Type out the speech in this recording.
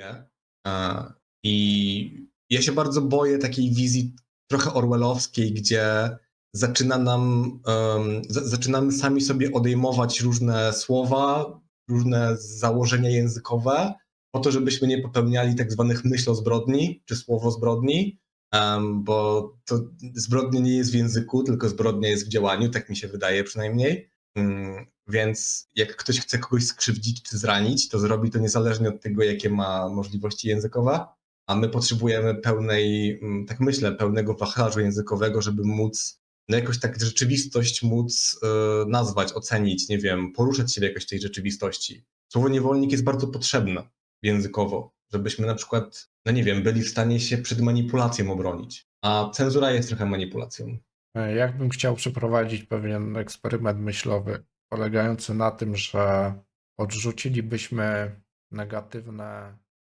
drugie. E, I ja się bardzo boję takiej wizji trochę orwellowskiej, gdzie zaczyna nam, zaczynamy sami sobie odejmować różne słowa, różne założenia językowe, po to, żebyśmy nie popełniali tak zwanych myślozbrodni czy słowozbrodni, em, bo to zbrodnia nie jest w języku, tylko zbrodnia jest w działaniu, tak mi się wydaje przynajmniej. Mm, Więc jak ktoś chce kogoś skrzywdzić czy zranić, to zrobi to niezależnie od tego, jakie ma możliwości językowe, a my potrzebujemy pełnej, mm, tak myślę, pełnego wachlarzu językowego, żeby móc no jakoś tak rzeczywistość móc e, nazwać, ocenić, nie wiem, poruszać się w jakoś tej rzeczywistości. Słowo niewolnik jest bardzo potrzebne językowo, żebyśmy na przykład, no nie wiem, byli w stanie się przed manipulacją obronić. A cenzura jest trochę manipulacją. E, Jakbym chciał przeprowadzić pewien eksperyment myślowy, polegający na tym, że odrzucilibyśmy negatywne